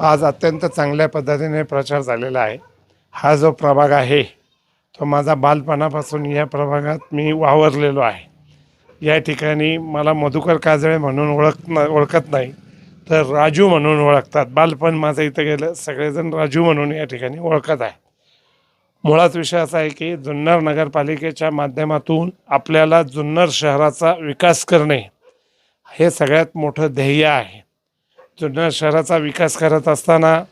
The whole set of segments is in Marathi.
आज अत्यंत चांगल्या पद्धतीने प्रचार झालेला आहे. हा जो प्रभाग आहे तो माझा बालपणापासून या प्रभागात मी वावरलेलो आहे. या ठिकाणी मला मधुकर काजळे म्हणून ओळख न ओळखत नाही तर राजू म्हणून ओळखतात. बालपण माझं इथं गेलं सगळेजण राजू म्हणून या ठिकाणी ओळखत आहे. मुळात विषय असा आहे की जुन्नर नगरपालिकेच्या माध्यमातून आपल्याला जुन्नर शहराचा विकास करणे हे सगळ्यात मोठं ध्येय आहे. जुन्नर शहराचा विकास करत असताना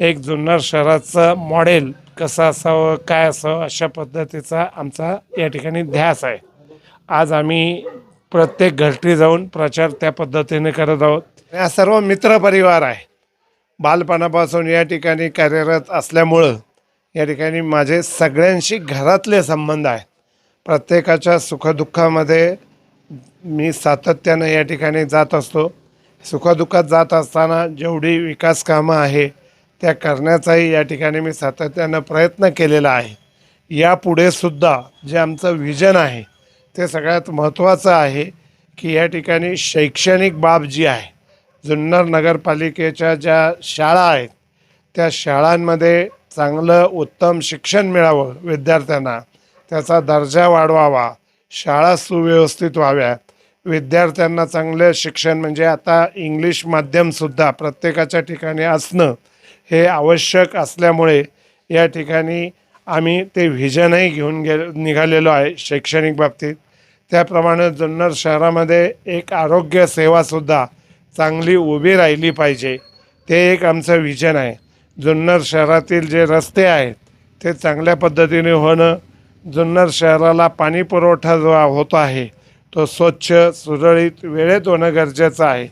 एक जुन्नर शहराचं मॉडेल कसं असावं काय असावं अशा पद्धतीचा आमचा या ठिकाणी ध्यास आहे. आज आम्ही प्रत्येक घरटी जाऊन प्रचार त्या पद्धतीने करत आहोत. या सर्व मित्रपरिवार आहे. बालपणापासून या ठिकाणी कार्यरत असल्यामुळं या ठिकाणी माझे सगळ्यांशी घरातले संबंध आहेत. प्रत्येकाच्या सुखदुःखामध्ये मी सातत्यानं या ठिकाणी जात असतो. सुखदुःखात जात असताना जेवढी विकास कामं आहे त्या करण्याचाही या ठिकाणी मी सातत्यानं प्रयत्न केलेला आहे. यापुढे सुद्धा जे आमचं विजन आहे ते सगळ्यात महत्त्वाचं आहे की या ठिकाणी शैक्षणिक बाब जी आहे जुन्नर नगरपालिकेच्या ज्या शाळा आहेत त्या शाळांमध्ये चांगलं उत्तम शिक्षण मिळावं विद्यार्थ्यांना त्याचा दर्जा वाढवावा शाळा सुव्यवस्थित व्हाव्या विद्यार्थ्यांना चांगलं शिक्षण म्हणजे आता इंग्लिश माध्यमसुद्धा प्रत्येकाच्या ठिकाणी असणं हे आवश्यक असल्यामुळे या ठिकाणी आम्ही ते व्हिजनही घेऊन गे निघालेलो आहे शैक्षणिक बाबतीत. त्याप्रमाणे जुन्नर शहरामध्ये एक आरोग्य सेवासुद्धा चांगली उभी राहिली पाहिजे. ते एक आमचं व्हिजन आहे. जुन्नर शहरातील जे रस्ते आहेत ते चांगल्या पद्धतीने होणं जुन्नर शहराला पाणी पुरवठा जो होत आहे तो स्वच्छ सुरळीत वेळेत होणं गरजेचं आहे.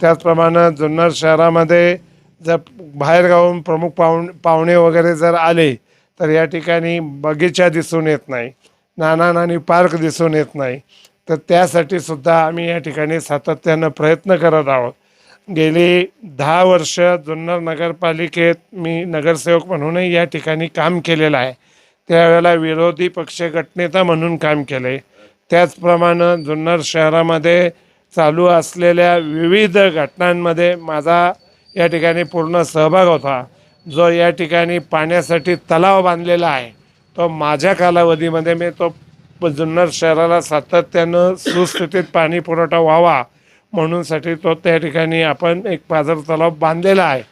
त्याचप्रमाणे जुन्नर शहरामध्ये जर बाहेरगावून प्रमुख पाहुण पाहुणे वगैरे जर आले तर या ठिकाणी बगीचा दिसून येत नाही. नाना नानी पार्क दिसून येत नाही. तर त्यासाठी सुद्धा आम्ही या ठिकाणी सातत्यानं प्रयत्न करत आहोत. गेली दहा वर्ष जुन्नर नगरपालिकेत मी नगरसेवक म्हणूनही या ठिकाणी काम केलेलं आहे. त्यावेळेला विरोधी पक्ष गटनेता म्हणून काम केले. त्याचप्रमाणे जुन्नर शहरामध्ये चालू असलेल्या विविध घटनांमध्ये माझा या ठिकाणी पूर्ण सहभाग होता. जो या ठिकाणी पाण्यासाठी तलाव बांधलेला आहे तो माझ्या कालावधीमध्ये मी तो जुन्नर शहराला सातत्यानं सुस्थितीत पाणी पुरवठा व्हावा म्हणूनसाठी तो त्या ठिकाणी आपण एक पाझर तलाव बांधलेला आहे.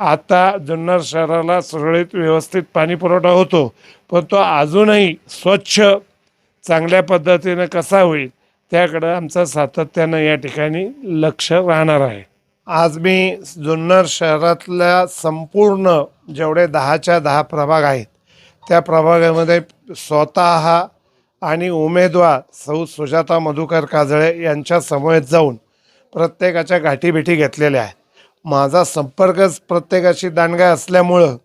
आता जुन्नर शहराला सुरळीत व्यवस्थित पाणी पुरवठा होतो पण तो अजूनही स्वच्छ चांगल्या पद्धतीनं कसा होईल त्याकडं आमचं सातत्यानं या ठिकाणी लक्ष राहणार आहे. आज मी जुन्नर शहरातल्या संपूर्ण जेवढे दहाच्या दहा प्रभाग आहेत त्या प्रभागामध्ये स्वतः आणि उमेदवार सौ सुजाता मधुकर काजळे यांच्या समवेत जाऊन प्रत्येकाच्या गाठीभेटी घेतलेल्या आहेत. माझा संपर्कच प्रत्येकाशी दांडगा असल्यामुळं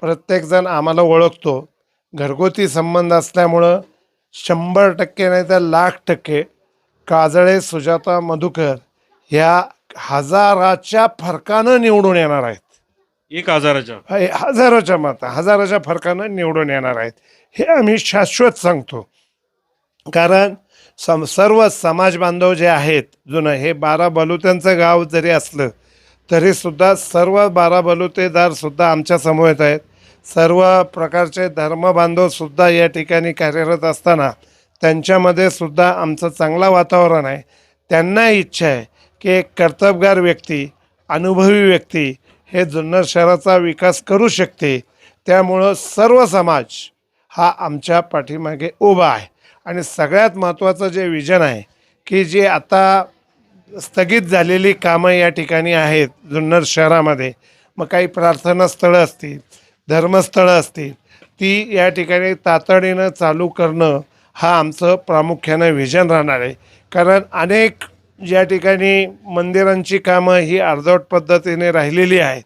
प्रत्येकजण आम्हाला ओळखतो. घरगुती संबंध असल्यामुळं शंभर टक्के नाही तर लाख टक्के काजळे सुजाता मधुकर ह्या हजाराच्या फरकानं निवडून येणार आहेत. एक हजाराच्या? हे हजारोच्या मत हजाराच्या फरकानं निवडून येणार आहेत. हे आम्ही शाश्वत सांगतो. कारण सम सर्व समाज बांधव जे आहेत जुनं हे बारा बलुत्यांचं गाव जरी असलं तरीसुद्धा सर्व बारा बलुतेदारसुद्धा आमच्या समवेत आहेत. सर्व प्रकारचे धर्मबांधवसुद्धा या ठिकाणी कार्यरत असताना त्यांच्यामध्ये सुद्धा आमचं चांगलं वातावरण आहे. त्यांना इच्छा आहे की एक कर्तबगार व्यक्ती अनुभवी व्यक्ती हे जुन्नर शहराचा विकास करू शकते. त्यामुळं सर्व समाज हा आमच्या पाठीमागे उभा आहे. आणि सगळ्यात महत्त्वाचं जे विजन आहे की जे आता स्थगित झालेली कामं या ठिकाणी आहेत जुन्नर शहरामध्ये मग काही प्रार्थना स्थळं असतील धर्मस्थळं असतील ती या ठिकाणी तातडीनं चालू करणं हा आमचं प्रामुख्यानं व्हिजन राहणार आहे. कारण अनेक ज्या ठिकाणी मंदिरांची कामं ही अर्धवट पद्धतीने राहिलेली आहेत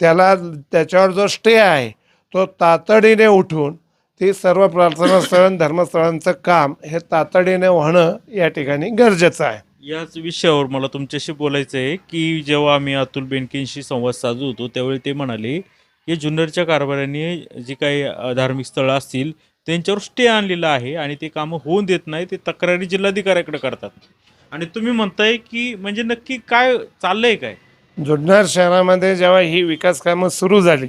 त्याला त्याच्यावर जो स्टे आहे तो तातडीने उठून ती सर्व प्रार्थना स्थळ धर्मस्थळांचं काम हे तातडीने होणं या ठिकाणी गरजेचं आहे. याच विषयावर मला तुमच्याशी बोलायचं आहे की जेव्हा आम्ही अतुल बेनकेंशी संवाद साधू होतो त्यावेळी ते म्हणाले या जुन्नरच्या कारभाऱ्यांनी जी काही धार्मिक स्थळं असतील त्यांच्यावर स्टे आणलेला आहे आणि ते कामं होऊन देत नाही ते तक्रारी जिल्हाधिकाऱ्याकडे करतात. आणि तुम्ही म्हणताय की म्हणजे नक्की काय चाललंय काय? जुन्नर शहरामध्ये जेव्हा ही विकास कामं सुरू झाली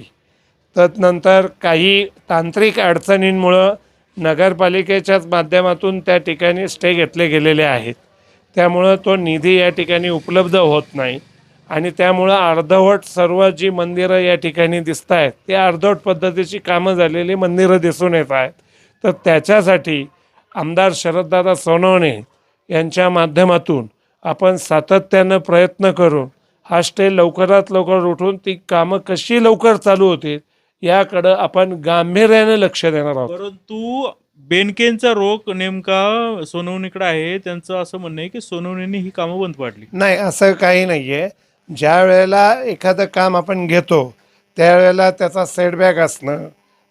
तदनंतर काही तांत्रिक अडचणींमुळं नगरपालिकेच्याच माध्यमातून त्या ठिकाणी स्टे घेतले गेलेले आहेत. त्यामुळं तो निधी या ठिकाणी उपलब्ध होत नाही. आणि त्यामुळं अर्धवट सर्व जी मंदिरं या ठिकाणी दिसत आहेत ते अर्धवट पद्धतीची कामं झालेली मंदिरं दिसून येत आहेत. तर त्याच्यासाठी आमदार शरददादा सोनवणे यांच्या माध्यमातून आपण सातत्यानं प्रयत्न करून हा स्टे लवकरात लवकर उठून ती कामं कशी लवकर चालू होतील याकडं आपण गांभीर्याने लक्ष देणार आहोत. परंतु बेनकेंचा रोग नेमका सोनवणीकडे आहे त्यांचं असं म्हणणं आहे की सोनवणीने ही कामं बंद पाडली. नाही असं काही नाही आहे ज्या वेळेला एखादं काम आपण घेतो त्यावेळेला त्याचा सेटबॅक असणं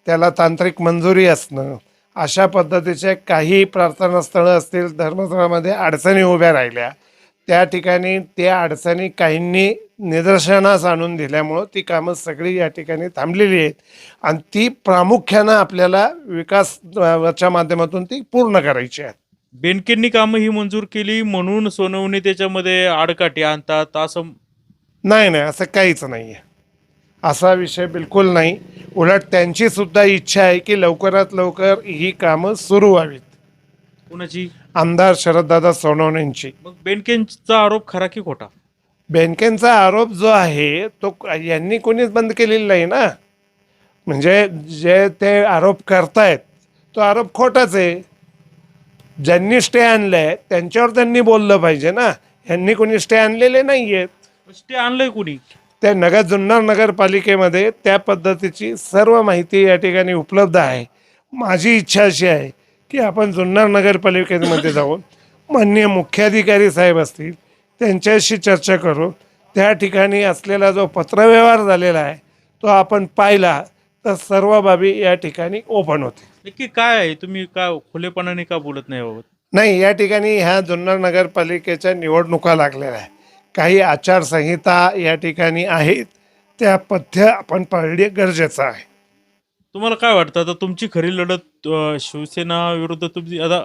त्याला तांत्रिक मंजुरी असणं अशा पद्धतीचे काही प्रार्थनास्थळं असतील धर्मस्थळामध्ये अडचणी उभ्या राहिल्या. त्या ठिकाणी त्या अडचणी काहींनी निदर्शनास आणून दिल्यामुळं ती कामं सगळी या ठिकाणी थांबलेली आहेत. आणि ती प्रामुख्यानं आपल्याला विकास वरच्या माध्यमातून ती पूर्ण करायची आहेत बेनकेंनी कामं ही मंजूर केली म्हणून सोनवणी त्याच्यामध्ये आडकाठी आणतात असं नाही नाही असं काहीच नाही आहे असा विषय बिलकुल नाही. उलट त्यांची सुद्धा इच्छा आहे की लवकरात लवकर ही कामं सुरू व्हावीत. कुणाची? आमदार शरददादा सोनवणेंची. मग बेनकेंचा आरोप खरा की खोटा? बँकेंचा आरोप जो आहे तो यांनी कोणीच बंद केलेला नाही ना? म्हणजे जे ते आरोप करतायत तो आरोप खोटाच आहे. ज्यांनी स्टे आणलाय त्यांच्यावर त्यांनी बोललं पाहिजे ना? यांनी कोणी स्टे आणलेले नाही आहेत ते आणलंय कुणी? त्या नगर जुन्नर नगरपालिकेमध्ये त्या पद्धतीची सर्व माहिती या ठिकाणी उपलब्ध आहे. माझी इच्छा अशी आहे की आपण जुन्नर नगरपालिकेमध्ये जाऊन माननीय मुख्याधिकारी साहेब असतील त्यांच्याशी चर्चा करू त्या ठिकाणी असलेला जो पत्रव्यवहार झालेला आहे तो आपण पाहिला तर सर्व बाबी या ठिकाणी ओपन होते नक्की काय आहे? तुम्ही का खुलेपणाने का बोलत नाही याबाबत नाही या ठिकाणी ह्या जुन्नर नगरपालिकेच्या निवडणुका लागलेल्या आहे काही आचारसंहिता या ठिकाणी आहेत. त्या पथ्य आपण पाळणे गरजेचं आहे. तुम्हाला काय वाटतं? आता तुमची खरी लढत अं, शिवसेना विरुद्ध तुमची आता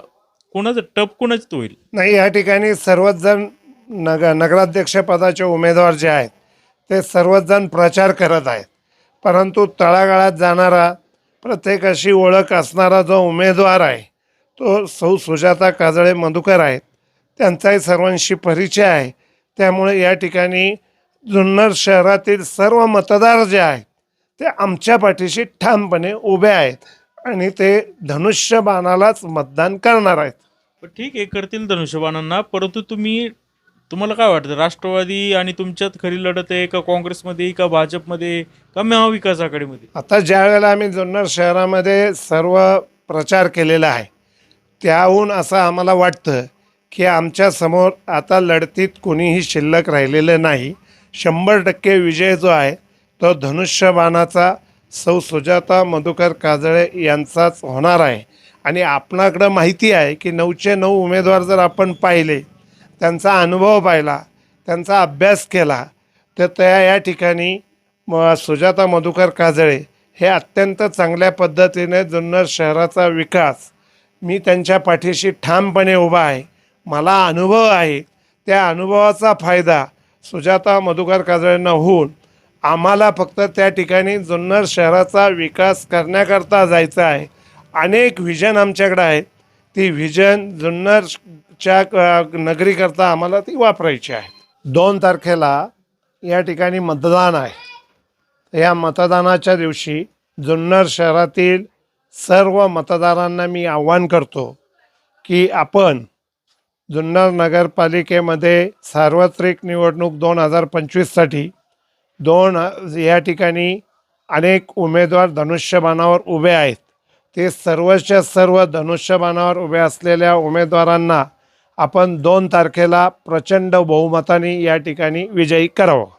कोणाचं टप कोणाच होईल? नाही या ठिकाणी सर्वच जण नग नगराध्यक्षपदाचे उमेदवार जे आहेत ते सर्वच जण प्रचार करत आहेत. परंतु तळागाळात जाणारा प्रत्येकाशी ओळख असणारा जो उमेदवार आहे तो सौ सुजाता काजळे मधुकर आहेत. त्यांचाही सर्वांशी परिचय आहे. त्यामुळे या ठिकाणी जुन्नर शहरातील सर्व मतदार जे आहेत ते आमच्या पाठीशी ठामपणे उभे आहेत आणि ते धनुष्यबाणालाच मतदान करणार आहेत. पण ठीक आहे करतील धनुष्यबाणांना परंतु तुम्ही तुम्हाला काय वाटतं राष्ट्रवादी आणि तुमच्यात खरी लढत आहे का काँग्रेसमध्ये का भाजपमध्ये का महाविकास आघाडीमध्ये? आता ज्या वेळेला आम्ही जुन्नर शहरामध्ये सर्व प्रचार केलेला आहे त्याहून असं आम्हाला वाटतं की आमच्यासमोर आता लढतीत कोणीही शिल्लक राहिलेलं नाही. शंभर टक्के विजय जो आहे तो धनुष्यबाणाचा सौ सुजाता मधुकर काजळे यांचाच होणार आहे. आणि आपणाकडं माहिती आहे की नऊचे नऊ उमेदवार जर आपण पाहिले त्यांचा अनुभव पाहिला त्यांचा अभ्यास केला तर त्या या ठिकाणी म सुजाता मधुकर काजळे हे अत्यंत चांगल्या पद्धतीने जुन्नर शहराचा विकास मी त्यांच्या पाठीशी ठामपणे उभा आहे. मला अनुभव आहे. त्या अनुभवाचा फायदा सुजाता मधुकर काजळ्यांना होऊन आम्हाला फक्त त्या ठिकाणी जुन्नर शहराचा विकास करण्याकरता जायचं आहे. अनेक व्हिजन आमच्याकडे आहेत. ती व्हिजन जुन्नरच्या क- नगरीकरता आम्हाला ती वापरायची आहे. दोन तारखेला या ठिकाणी मतदान आहे. या मतदानाच्या दिवशी जुन्नर शहरातील सर्व मतदारांना मी आव्हान करतो की आपण जुन्नर नगरपालिकेमध्ये सार्वत्रिक निवडणूक दोन हजार पंचवीससाठी दोन या ठिकाणी अनेक उमेदवार धनुष्यबाणावर उभे आहेत. ते सर्वच्या सर्व धनुष्यबाणावर उभे असलेल्या उमेदवारांना आपण दोन तारखेला प्रचंड बहुमताने या ठिकाणी विजयी करावं.